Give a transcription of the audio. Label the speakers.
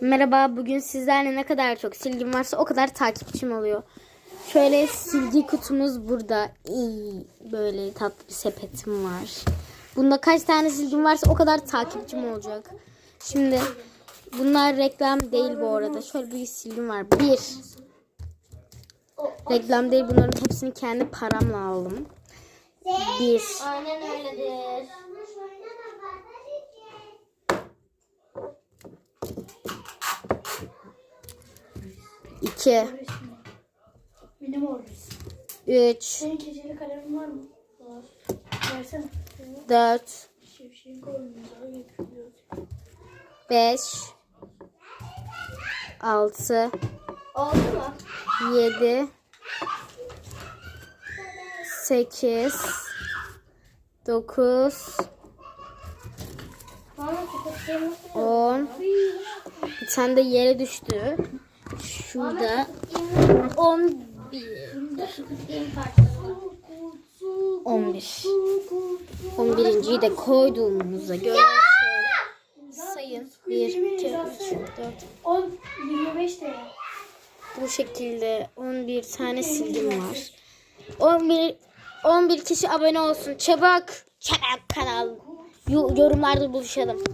Speaker 1: Merhaba, bugün sizlerle ne kadar çok silgim varsa o kadar takipçim oluyor. Şöyle silgi kutumuz burada. İyi, böyle tatlı bir sepetim var. Bunda kaç tane silgim varsa o kadar takipçim olacak. Şimdi bunlar reklam değil bu arada. Şöyle bir silgim var. Bir. Reklam değil bunların hepsini kendi paramla aldım. Bir.
Speaker 2: Aynen öyledir.
Speaker 1: İki,
Speaker 3: Benim orası.
Speaker 1: Üç.
Speaker 3: Senin keçeli kalemin var mı? Var. Versene.
Speaker 1: Dört.
Speaker 3: Şevşeğin koynumuza getiriyoruz.
Speaker 1: Beş. Altı.
Speaker 2: Oldu mu?
Speaker 1: 7 8 9
Speaker 2: Bana sepetlerimi
Speaker 1: 10 Bir tane de yere düştü. Şurada 11 11 11.yi de koyduğumuzda göre sayın 1 2 3 4
Speaker 3: 10, 25 TL.
Speaker 1: Bu şekilde 11 tane silgim var. 11 11 kişi abone olsun. Çabuk. Çabuk kanal. Yo- Yorumlarda buluşalım.